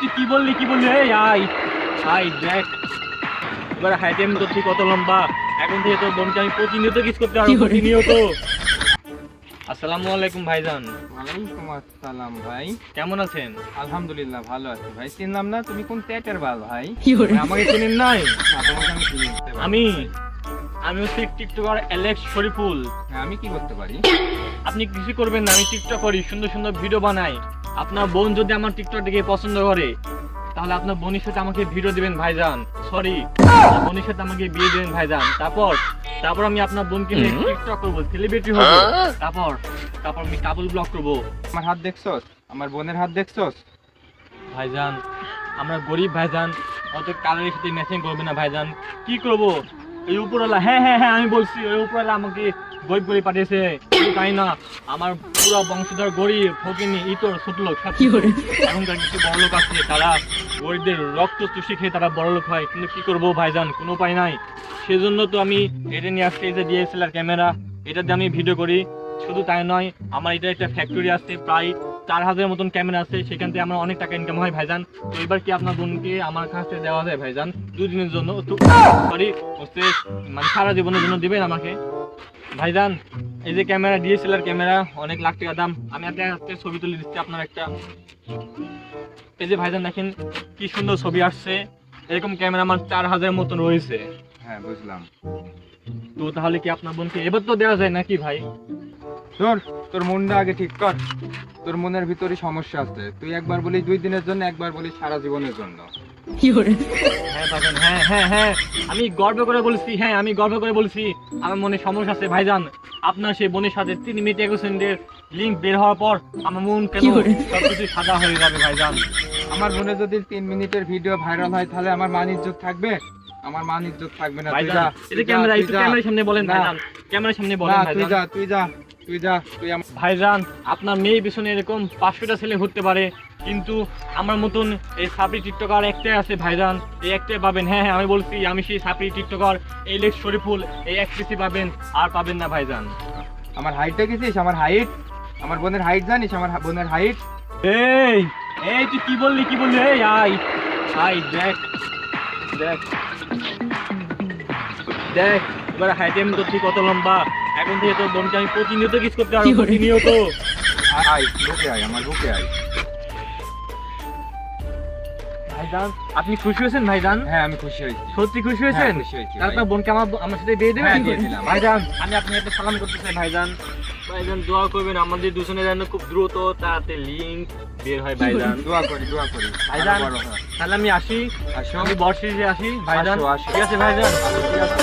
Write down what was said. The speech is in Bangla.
কি বললি কি বললি? এই আই আই দেখ। এবার হাইটে আমি তোর কত লম্বা। এখন থেকে তোর বোনকে আমি প্রতিনিয়ত কিস করতে পারব প্রতিনিয়ত। আসসালামু আলাইকুম ভাইজান। ওয়ালাইকুম আসসালাম ভাই। কেমন আছেন? আলহামদুলিল্লাহ ভালো আছি ভাই। চিনলাম না তুমি কোন পেটের বাল ভাই? আমাকে চেনেন নাই? আমি। আমি হচ্ছে টিকটকার অ্যালেক্স শরীফুল। হ্যাঁ, আমি কি করতে পারি? আপনি কিছু করবেন না আমি টিকটক করি সুন্দর সুন্দর ভিডিও বানাই। আপনার বোন যদি আমার টিকটক দেখে পছন্দ করে তাহলে আপনার বোনের সাথে আমাকে ভিডিও দিবেন ভাইজান। সরি বোনের সাথে আমাকে বিয়ে দিবেন ভাইজান। তারপর তারপর আমি আপনার বোনকে নিয়ে টিকটক করব সেলিব্রিটি হব। তারপর তারপর আমি কাবুল ব্লগ করব। আমার হাত দেখছস? আমার বোনের হাত দেখছস? ভাইজান আমরা গরিব ভাইজান। অত কালারের সাথে ম্যাচিং করবে না ভাইজান। কি করব? এই উপরওয়ালা হ্যাঁ হ্যাঁ হ্যাঁ আমি বলছি ওই উপরওয়ালা আমাকে গরিব গরিব পাঠিয়েছে। তাই না আমার পুরো বংশধর গরিব ফকিনি ইতর সুতলোক সব এখনকার কিছু বড় লোক আছে তারা গরিবদের রক্ত চুষে খেয়ে তারা বড় লোক হয়। কিন্তু কি করব ভাইজান কোনো উপায় নাই। সেজন্য তো আমি এটা নিয়ে আসছি এই যে ডিএসএলআর ক্যামেরা এটা দিয়ে আমি ভিডিও করি। শুধু তাই নয় আমার এটা একটা ফ্যাক্টরি আছে প্রায় চার হাজারের মতন ক্যামেরা আছে সেখান থেকে আমার অনেক টাকা ইনকাম হয় ভাইজান। তো এবার কি আপনার বোনকে আমার কাছে দেওয়া যায় ভাইজান? দুদিনের জন্য সরি হচ্ছে মানে সারা জীবনের জন্য দিবেন আমাকে? ভাইজান এই যে ক্যামেরা ডিএসএলআর ক্যামেরা অনেক লাখ টাকা দাম। আমি একটা একটা ছবি তুলে দিচ্ছি আপনার একটা। এই যে ভাইজান দেখেন কি সুন্দর ছবি আসছে। এরকম ক্যামেরা আমার চার হাজারের মতন রয়েছে। হ্যাঁ বুঝলাম। তো তাহলে কি আপনার বোনকে এবার তো দেওয়া যায় নাকি ভাই? তোর তোর মনটা আগে ঠিক কর। তোর মনের ভিতরে সমস্যা আছে। তুই একবার বলি দুই দিনের জন্য একবার বলি সারা জীবনের জন্য। হ্যাঁ ভাইজান হ্যাঁ হ্যাঁ হ্যাঁ। আমি গর্ব করে বলছি হ্যাঁ আমি গর্ব করে বলছি। আমার মনে সমস্যা আছে ভাইজান। আপনার সেই বোনের সাথে তিন মিনিট একুশ সেকেন্ডের লিঙ্ক বের হওয়ার পর আমার মন কেন সবকিছু সাদা হয়ে যাবে ভাইজান? আমার মনে যদি তিন মিনিটের ভিডিও ভাইরাল হয় তাহলে আমার মান ইজ্জত থাকবে? আমার মান ইজ্জত থাকবে না তুই যা। এটা ক্যামেরা একটু ক্যামেরার সামনে বলেন। ভাইজান। ক্যামেরার সামনে বলেন তুই যা তুই যা তুই যা তুই আমার ভাইজান আপনার মেয়ে পিছনে এরকম পাঁচশোটা ছেলে ঘুরতে পারে। কিন্তু আমার মতন এই সাপড়ি টিকটকার একটাই আছে ভাইজান। এই একটাই পাবেন। হ্যাঁ হ্যাঁ আমি বলছি আমি সেই সাপড়ি টিকটকার এই লেখ শরীফুল এই এক একটিসি পাবেন আর পাবেন না ভাইজান। আমার হাইটটা গেছিস আমার হাইট আমার বোনের হাইট জানিস? আমার বোনের হাইট এই এই তুই কি বললি কি বললি? এই আই আই দেখ দেখ দেখ এবার হাইটে আমি তোর ঠিক কত লম্বা? এখন থেকে তোর বোনকে আমি প্রতিনিয়ত কিস করতে পারব প্রতিনিয়ত। আয় বুকে আয় আমার বুকে আয়। ভাইজান আপনি খুশি হয়েছেন ভাইজান? হ্যাঁ আমি খুশি হয়েছি। সত্যি খুশি হয়েছেন? হ্যাঁ। আপনার বোনকে আমার আমার সাথে বিয়ে দেবেন হ্যাঁ। ভাইজান। আমি আপনাকে একটা সালাম করতে চাই ভাইজান। ভাইজান দোয়া করবেন আমাদের দুজনের যেন খুব দ্রুত তাতে লিঙ্ক বের হয় ভাইজান। দোয়া করি দোয়া করি। ভাইজান হয়। তাহলে আমি আসি। আসো। আমি বর্ষে আসি ভাইজান। আসো, আসো। ঠিক আছে ভাইজান? ঠিক আছে।